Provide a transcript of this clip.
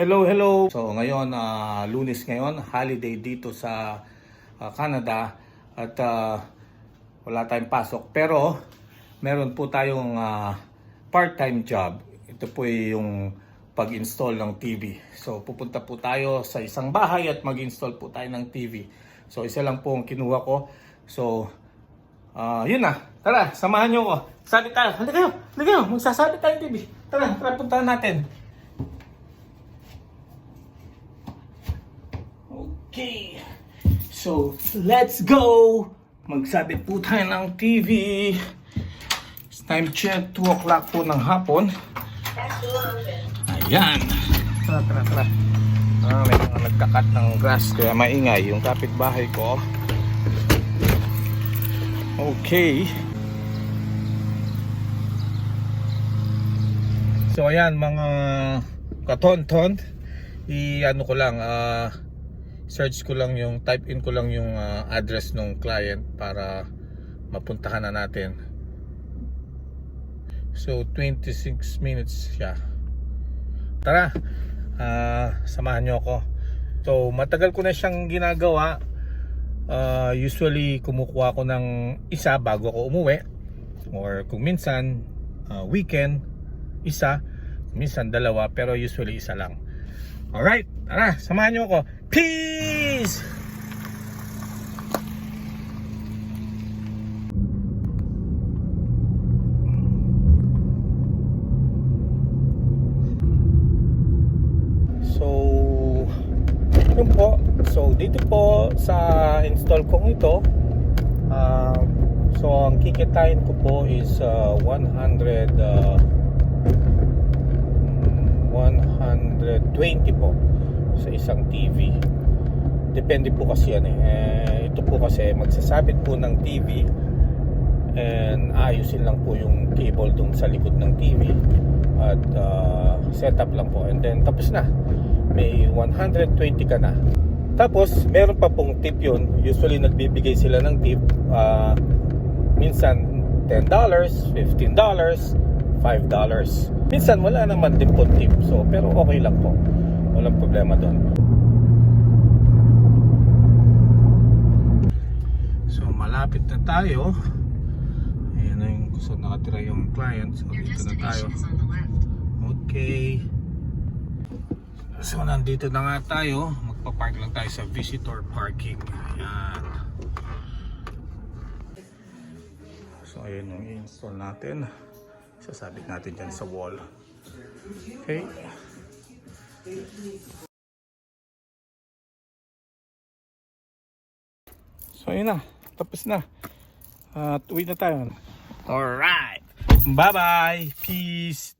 Hello, hello. So ngayon, ah, lunes ngayon, holiday dito sa ah, Canada at ah, wala tayong pasok. Pero meron po tayong ah, part-time job. Ito po yung pag-install ng TV. So pupunta po tayo sa isang bahay at mag-install po tayo ng TV. So isa lang po ang kinuha ko. So ah, yun na. Tara, samahan nyo ko. Sabi tayo. Halika kayo. Halika kayo. Magsasabi tayo TV. Tara, tara puntahan natin. Okay. So, let's go! Magsabit po tayo ng TV. It's time check, 2 o'clock po ng hapon. Ayan. Tara, tara, tara. Ah, may mga nagkakat ng grass kaya maingay yung kapitbahay ko. Okay. So ayan mga katonton, i-ano ko lang, ah search ko lang yung type in ko lang yung ah, address ng client para mapuntahan na natin. So 26 minutes siya. Tara, ah, samahan niyo ako. So matagal ko na siyang ginagawa. Ah, usually kumukuha ko ng isa bago ako umuwi or kung minsan ah, weekend isa, minsan dalawa pero usually isa lang. Alright, tara, samahan niyo ako. Peace! So, yun po. So, dito po sa install kong ito, um, so ang kikitain ko po is uh, 100 uh, 120 po sa isang TV. Depende po kasi yan eh. eh. Ito po kasi magsasabit po ng TV and ayusin lang po yung cable dun sa likod ng TV at uh, setup lang po. And then tapos na. May 120 ka na. Tapos meron pa pong tip yun. Usually nagbibigay sila ng tip uh, minsan $10 $15 $5 minsan wala naman din po tip. So pero okay lang po walang problema doon. So malapit na tayo. Ayan na yung gusto nakatira yung client. So dito na tayo. okay. So nandito na nga tayo. Magpa-park lang tayo sa visitor parking. Ayan. So ayun yung i-install natin. Sasabit natin dyan sa wall. Okay so ayun na. Tapos na. At uwi na tayo. Alright. Bye bye peace